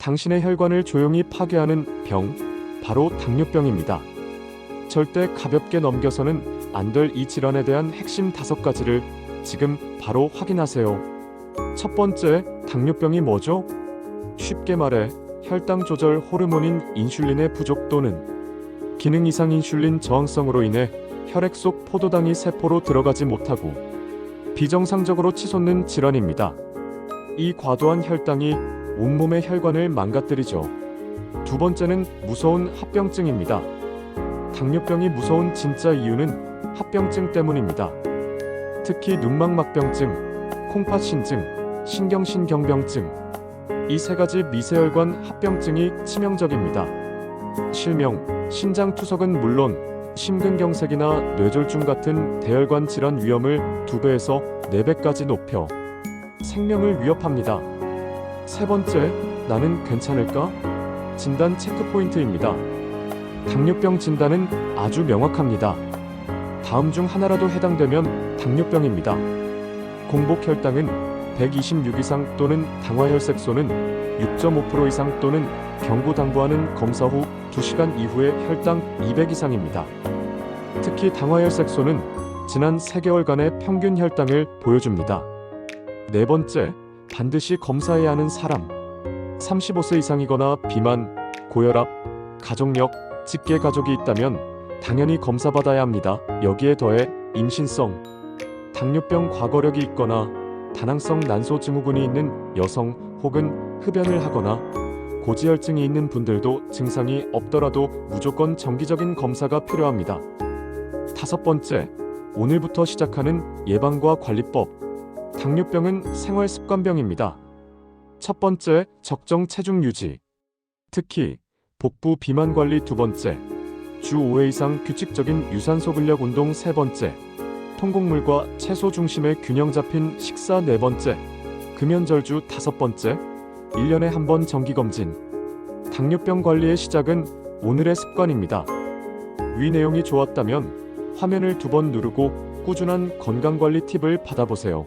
당신의 혈관을 조용히 파괴하는 병, 바로 당뇨병입니다. 절대 가볍게 넘겨서는 안 될 이 질환에 대한 핵심 다섯 가지를 지금 바로 확인하세요. 첫 번째, 당뇨병이 뭐죠? 쉽게 말해 혈당 조절 호르몬인 인슐린의 부족 또는 기능 이상 인슐린 저항성으로 인해 혈액 속 포도당이 세포로 들어가지 못하고 비정상적으로 치솟는 질환입니다. 이 과도한 혈당이 온몸의 혈관을 망가뜨리죠. 두 번째는 무서운 합병증입니다. 당뇨병이 무서운 진짜 이유는 합병증 때문입니다. 특히 눈망막병증, 콩팥신증, 신경신경병증 이 세 가지 미세혈관 합병증이 치명적입니다. 실명, 신장 투석은 물론 심근경색이나 뇌졸중 같은 대혈관 질환 위험을 2배에서 4배까지 높여 생명을 위협합니다. 세 번째, 나는 괜찮을까? 진단 체크포인트입니다. 당뇨병 진단은 아주 명확합니다. 다음 중 하나라도 해당되면 당뇨병입니다. 공복 혈당은 126 이상 또는 당화혈색소는 6.5% 이상 또는 경고 당부하는 검사 후 2시간 이후에 혈당 200 이상입니다. 특히 당화혈색소는 지난 3개월간의 평균 혈당을 보여줍니다. 네 번째, 반드시 검사해야 하는 사람. 35세 이상이거나 비만, 고혈압, 가족력, 직계 가족이 있다면 당연히 검사받아야 합니다. 여기에 더해 임신성, 당뇨병 과거력이 있거나 다낭성 난소 증후군이 있는 여성 혹은 흡연을 하거나 고지혈증이 있는 분들도 증상이 없더라도 무조건 정기적인 검사가 필요합니다. 다섯 번째, 오늘부터 시작하는 예방과 관리법. 당뇨병은 생활 습관병입니다. 첫 번째, 적정 체중 유지. 특히 복부 비만 관리 두 번째, 주 5회 이상 규칙적인 유산소 근력 운동 세 번째, 통곡물과 채소 중심의 균형 잡힌 식사 네 번째, 금연절주 다섯 번째, 1년에 한 번 정기 검진. 당뇨병 관리의 시작은 오늘의 습관입니다. 위 내용이 좋았다면 화면을 두 번 누르고 꾸준한 건강 관리 팁을 받아보세요.